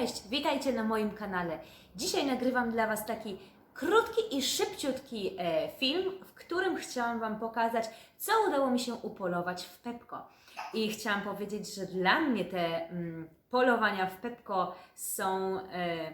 Cześć, witajcie na moim kanale. Dzisiaj nagrywam dla Was taki krótki i szybciutki e, film, w którym chciałam Wam pokazać, co udało mi się upolować w Pepko. I chciałam powiedzieć, że dla mnie te mm, polowania w Pepko są e,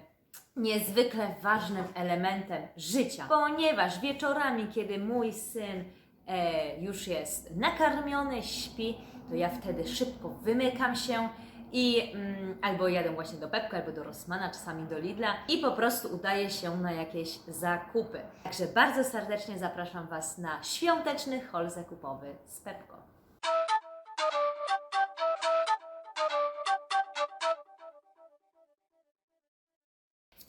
niezwykle ważnym elementem życia, ponieważ wieczorami, kiedy mój syn e, już jest nakarmiony, śpi, to ja wtedy szybko wymykam się i mm, albo jadę właśnie do Pepka, albo do Rossmana, czasami do Lidla i po prostu udaję się na jakieś zakupy. Także bardzo serdecznie zapraszam Was na świąteczny haul zakupowy z Pepko.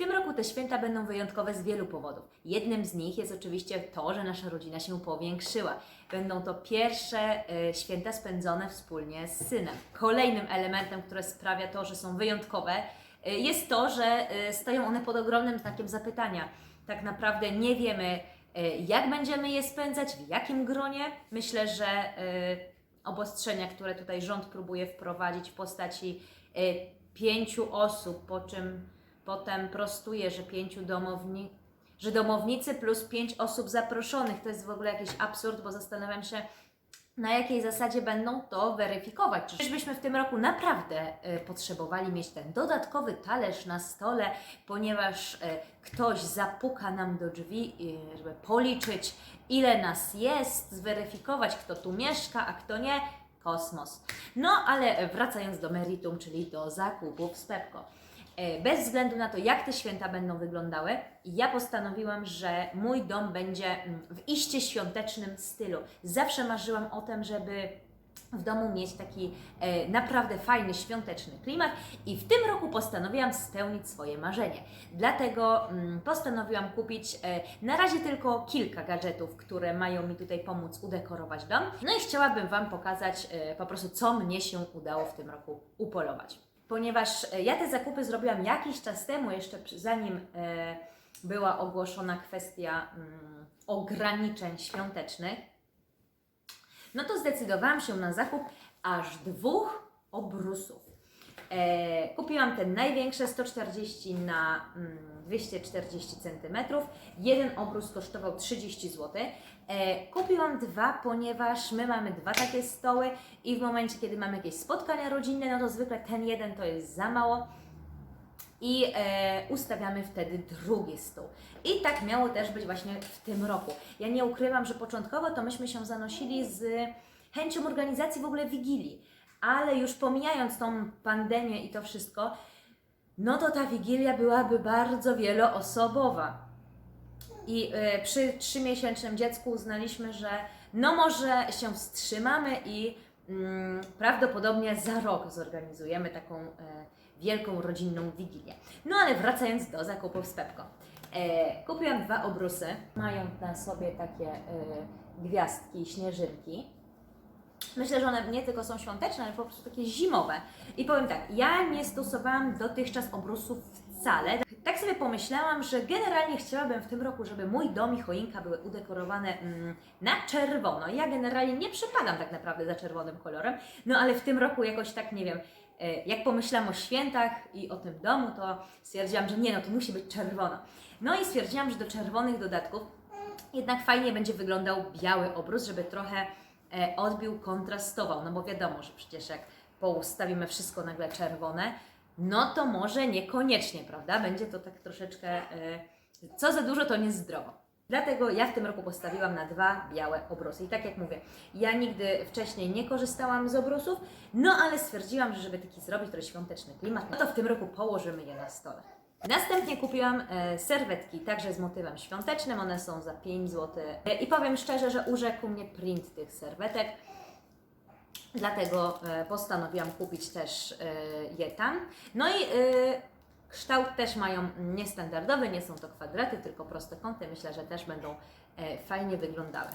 Tym roku te święta będą wyjątkowe z wielu powodów. Jednym z nich jest oczywiście to, że nasza rodzina się powiększyła. Będą to pierwsze e, święta spędzone wspólnie z synem. Kolejnym elementem, które sprawia to, że są wyjątkowe, e, jest to, że e, stoją one pod ogromnym znakiem zapytania. Tak naprawdę nie wiemy, e, jak będziemy je spędzać, w jakim gronie. Myślę, że e, obostrzenia, które tutaj rząd próbuje wprowadzić w postaci e, pięciu osób, po czym potem prostuje, że pięciu domowni, że domownicy plus pięć osób zaproszonych. To jest w ogóle jakiś absurd, bo zastanawiam się, na jakiej zasadzie będą to weryfikować. Czyżbyśmy w tym roku naprawdę e, potrzebowali mieć ten dodatkowy talerz na stole, ponieważ e, ktoś zapuka nam do drzwi, e, żeby policzyć, ile nas jest, zweryfikować, kto tu mieszka, a kto nie. Kosmos. No, ale wracając do meritum, czyli do zakupów z Pepko. E, Bez względu na to, jak te święta będą wyglądały, ja postanowiłam, że mój dom będzie mm, w iście świątecznym stylu. Zawsze marzyłam o tym, żeby w domu mieć taki e, naprawdę fajny, świąteczny klimat i w tym roku postanowiłam spełnić swoje marzenie. Dlatego mm, postanowiłam kupić e, na razie tylko kilka gadżetów, które mają mi tutaj pomóc udekorować dom. No i chciałabym Wam pokazać e, po prostu, co mnie się udało w tym roku upolować ponieważ e, ja te zakupy zrobiłam jakiś czas temu, jeszcze zanim e, była ogłoszona kwestia mm, ograniczeń świątecznych, no to zdecydowałam się na zakup aż dwóch obrusów. E, kupiłam ten największy 140 na mm, 240 cm. Jeden obrus kosztował 30 zł. E, kupiłam dwa, ponieważ my mamy dwa takie stoły i w momencie, kiedy mamy jakieś spotkania rodzinne, no to zwykle ten jeden to jest za mało i e, ustawiamy wtedy drugi stół. I tak miało też być właśnie w tym roku. Ja nie ukrywam, że początkowo to myśmy się zanosili z chęcią organizacji w ogóle Wigilii, ale już pomijając tą pandemię i to wszystko, no to ta Wigilia byłaby bardzo wieloosobowa. I e, przy trzymiesięcznym dziecku uznaliśmy, że no może się wstrzymamy i mm, prawdopodobnie za rok zorganizujemy taką e, wielką rodzinną wigilię. No ale wracając do zakupów z Pepko. E, kupiłam dwa obrusy. Mają na sobie takie e, gwiazdki, śnieżynki. Myślę, że one nie tylko są świąteczne, ale po prostu takie zimowe. I powiem tak, ja nie stosowałam dotychczas obrusów wcale. Tak sobie pomyślałam, że generalnie chciałabym w tym roku, żeby mój dom i choinka były udekorowane mm, na czerwono. Ja generalnie nie przepadam tak naprawdę za czerwonym kolorem, no ale w tym roku jakoś tak, nie wiem, e, jak pomyślałam o świętach i o tym domu, to stwierdziłam, że nie, no to musi być czerwono. No i stwierdziłam, że do czerwonych dodatków jednak fajnie będzie wyglądał biały obrus, żeby trochę odbił, kontrastował. No bo wiadomo, że przecież jak poustawimy wszystko nagle czerwone, no to może niekoniecznie, prawda? Będzie to tak troszeczkę, e, co za dużo, to niezdrowo. Dlatego ja w tym roku postawiłam na dwa białe obrusy. I tak jak mówię, ja nigdy wcześniej nie korzystałam z obrusów, no ale stwierdziłam, że żeby taki zrobić trochę świąteczny klimat, no to w tym roku położymy je na stole. Następnie kupiłam e, serwetki, także z motywem świątecznym, one są za 5 zł. E, I powiem szczerze, że urzekł mnie print tych serwetek. Dlatego e, postanowiłam kupić też je tam. No i kształt też mają niestandardowy, nie są to kwadraty, tylko proste kąty. Myślę, że też będą fajnie wyglądały.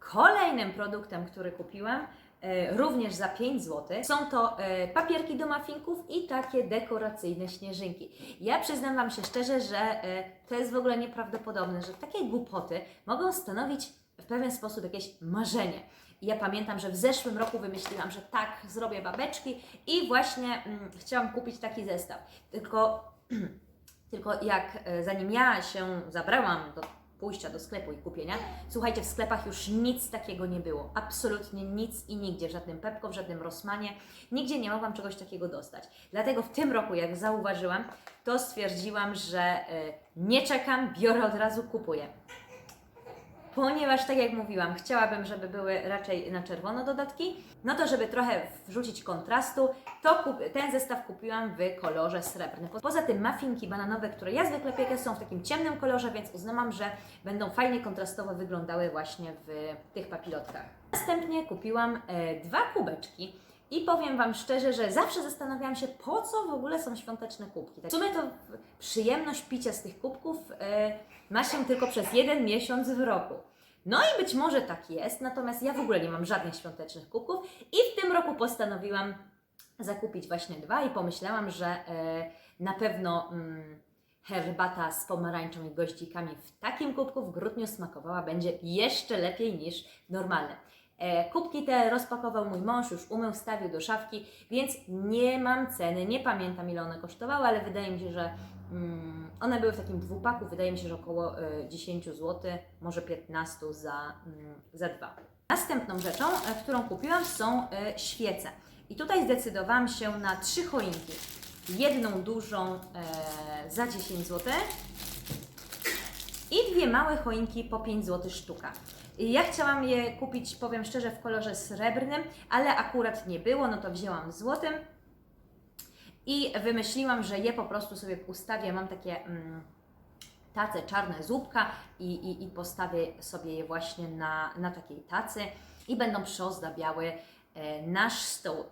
Kolejnym produktem, który kupiłam, również za 5 zł, są to e, papierki do mafinków i takie dekoracyjne śnieżynki. Ja przyznam Wam się szczerze, że e, to jest w ogóle nieprawdopodobne, że takie głupoty mogą stanowić w pewien sposób jakieś marzenie. Ja pamiętam, że w zeszłym roku wymyśliłam, że tak, zrobię babeczki i właśnie mm, chciałam kupić taki zestaw. Tylko, tylko jak e, zanim ja się zabrałam do pójścia do sklepu i kupienia, słuchajcie, w sklepach już nic takiego nie było. Absolutnie nic i nigdzie, w żadnym Pepko, w żadnym Rossmanie, nigdzie nie mogłam czegoś takiego dostać. Dlatego w tym roku, jak zauważyłam, to stwierdziłam, że e, nie czekam, biorę od razu, kupuję. Ponieważ, tak jak mówiłam, chciałabym, żeby były raczej na czerwono dodatki, no to żeby trochę wrzucić kontrastu, to ten zestaw kupiłam w kolorze srebrnym. Po- Poza tym muffinki bananowe, które ja zwykle piekę, są w takim ciemnym kolorze, więc uznałam, że będą fajnie kontrastowo wyglądały właśnie w tych papilotkach. Następnie kupiłam e, dwa kubeczki. I powiem Wam szczerze, że zawsze zastanawiałam się, po co w ogóle są świąteczne kubki. Tak W sumie to przyjemność picia z tych kubków e, ma się tylko przez jeden miesiąc w roku. No i być może tak jest, natomiast ja w ogóle nie mam żadnych świątecznych kubków i w tym roku postanowiłam zakupić właśnie dwa i pomyślałam, że e, na pewno mm, herbata z pomarańczą i goździkami w takim kubku w grudniu smakowała będzie jeszcze lepiej niż normalne. E, kubki te rozpakował mój mąż, już umył, wstawił do szafki, więc nie mam ceny, nie pamiętam ile one kosztowały, ale wydaje mi się, że mm, one były w takim dwupaku, wydaje mi się, że około e, 10 zł, może 15 za, mm, za dwa. Następną rzeczą, e, którą kupiłam są e, świece. I tutaj zdecydowałam się na trzy choinki. Jedną dużą e, za 10 zł i dwie małe choinki po 5 zł sztuka. Ja chciałam je kupić, powiem szczerze, w kolorze srebrnym, ale akurat nie było, no to wzięłam złotym i wymyśliłam, że je po prostu sobie ustawię. Mam takie mm, tace czarne z łupka i, i, i postawię sobie je właśnie na, na takiej tacy i będą przyozdabiały e, nasz stół.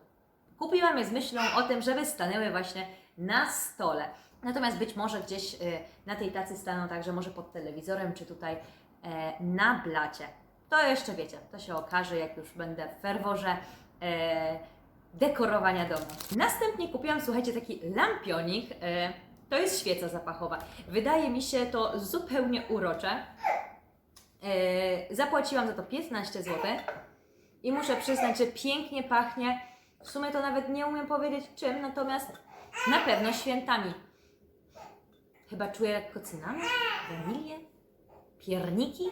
Kupiłam je z myślą o tym, żeby stanęły właśnie na stole. Natomiast być może gdzieś e, na tej tacy staną także może pod telewizorem, czy tutaj e, na blacie. To jeszcze wiecie, to się okaże, jak już będę w ferworze e, dekorowania domu. Następnie kupiłam, słuchajcie, taki lampionik. E, to jest świeca zapachowa. Wydaje mi się to zupełnie urocze. Zapłaciłam za to 15 zł i muszę przyznać, że pięknie pachnie. W sumie to nawet nie umiem powiedzieć czym, natomiast na pewno świętami. Chyba czuję lekko cynamon, wanilię, pierniki.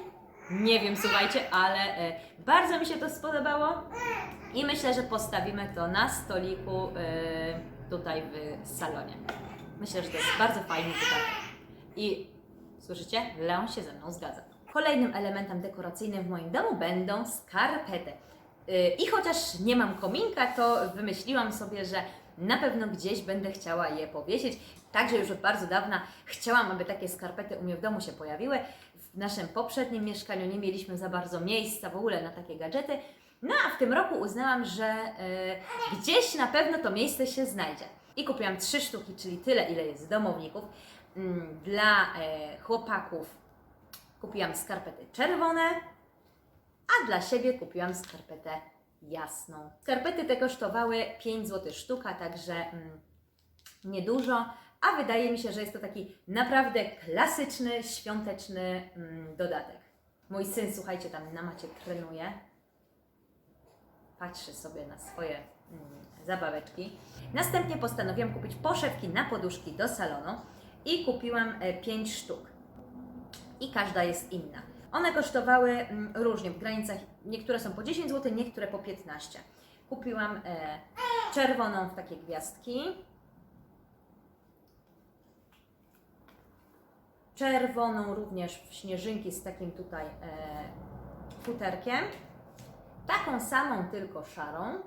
Nie wiem, słuchajcie, ale e, bardzo mi się to spodobało i myślę, że postawimy to na stoliku e, tutaj w salonie. Myślę, że to jest bardzo fajny dodatek. I słyszycie? Leon się ze mną zgadza. Kolejnym elementem dekoracyjnym w moim domu będą skarpety. Yy, I chociaż nie mam kominka, to wymyśliłam sobie, że na pewno gdzieś będę chciała je powiesić. Także już od bardzo dawna chciałam, aby takie skarpety u mnie w domu się pojawiły. W naszym poprzednim mieszkaniu nie mieliśmy za bardzo miejsca w ogóle na takie gadżety. No a w tym roku uznałam, że yy, gdzieś na pewno to miejsce się znajdzie. I kupiłam trzy sztuki, czyli tyle, ile jest domowników. Mm, Dla e, chłopaków kupiłam skarpety czerwone, a dla siebie kupiłam skarpetę jasną. Skarpety te kosztowały 5 zł sztuka, także mm, niedużo, a wydaje mi się, że jest to taki naprawdę klasyczny, świąteczny mm, dodatek. Mój syn, słuchajcie, tam na macie trenuje. Patrzy sobie na swoje mm, zabaweczki. Następnie postanowiłam kupić poszewki na poduszki do salonu i kupiłam 5 sztuk i każda jest inna. One kosztowały mm, różnie, w granicach, niektóre są po 10 zł, niektóre po 15. Kupiłam e, czerwoną w takie gwiazdki, czerwoną również w śnieżynki z takim tutaj e, futerkiem, taką samą tylko szarą,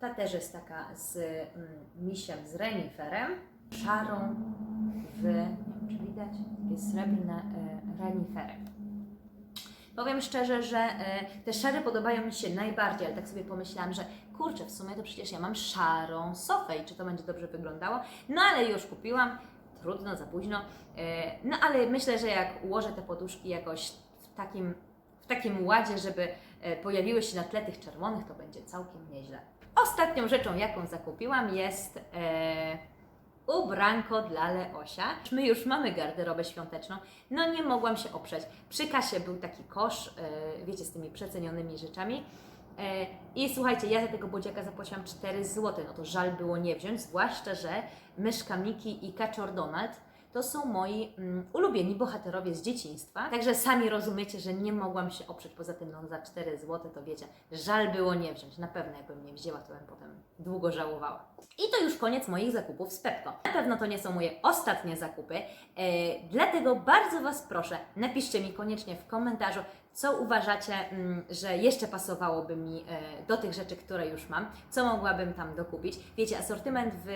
Ta też jest taka z mm, misiem, z reniferem, szarą w, nie wiem czy widać, takie srebrne e, renifery. Powiem szczerze, że e, te szare podobają mi się najbardziej, ale tak sobie pomyślałam, że kurczę, w sumie to przecież ja mam szarą sofę i czy to będzie dobrze wyglądało? No ale już kupiłam, trudno, za późno. E, no ale myślę, że jak ułożę te poduszki jakoś w takim, w takim ładzie, żeby e, pojawiły się na tle tych czerwonych, to będzie całkiem nieźle. Ostatnią rzeczą, jaką zakupiłam, jest ubranko dla Leosia. My już mamy garderobę świąteczną, no nie mogłam się oprzeć. Przy kasie był taki kosz, e, wiecie, z tymi przecenionymi rzeczami. E, I słuchajcie, ja za tego bodziaka zapłaciłam 4 zł, no to żal było nie wziąć, zwłaszcza, że myszka Miki i kaczor Donald to są moi mm, ulubieni bohaterowie z dzieciństwa. Także sami rozumiecie, że nie mogłam się oprzeć. Poza tym, no za 4 zł to wiecie, żal było nie wziąć. Na pewno jakbym nie wzięła, to bym potem długo żałowała. I to już koniec moich zakupów z Pepko. Na pewno to nie są moje ostatnie zakupy, e, dlatego bardzo Was proszę, napiszcie mi koniecznie w komentarzu, co uważacie, mm, że jeszcze pasowałoby mi e, do tych rzeczy, które już mam, co mogłabym tam dokupić. Wiecie, asortyment w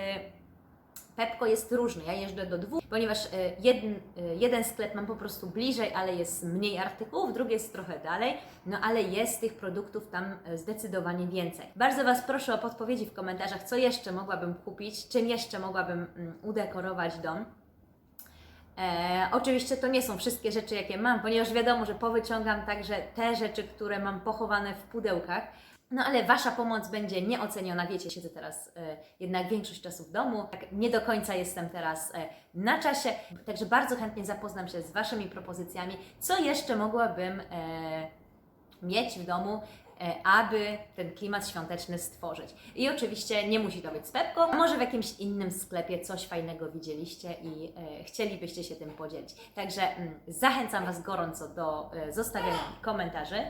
Pepko jest różny. Ja jeżdżę do dwóch, ponieważ e, jeden, e, jeden sklep mam po prostu bliżej, ale jest mniej artykułów, drugi jest trochę dalej, no ale jest tych produktów tam e, zdecydowanie więcej. Bardzo Was proszę o podpowiedzi w komentarzach, co jeszcze mogłabym kupić, czym jeszcze mogłabym mm, udekorować dom. E, oczywiście to nie są wszystkie rzeczy, jakie mam, ponieważ wiadomo, że powyciągam także te rzeczy, które mam pochowane w pudełkach. No ale Wasza pomoc będzie nieoceniona. Wiecie, siedzę teraz e, jednak większość czasu w domu. Tak, nie do końca jestem teraz e, na czasie, także bardzo chętnie zapoznam się z Waszymi propozycjami, co jeszcze mogłabym e, mieć w domu, aby ten klimat świąteczny stworzyć. I oczywiście nie musi to być z może w jakimś innym sklepie coś fajnego widzieliście i chcielibyście się tym podzielić. Także mm, zachęcam Was gorąco do e, zostawiania komentarzy.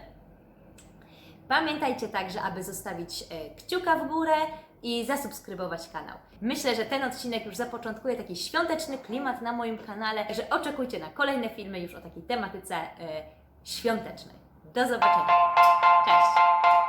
Pamiętajcie także, aby zostawić e, kciuka w górę i zasubskrybować kanał. Myślę, że ten odcinek już zapoczątkuje taki świąteczny klimat na moim kanale, że oczekujcie na kolejne filmy już o takiej tematyce e, świątecznej. Do zobaczenia. Cześć!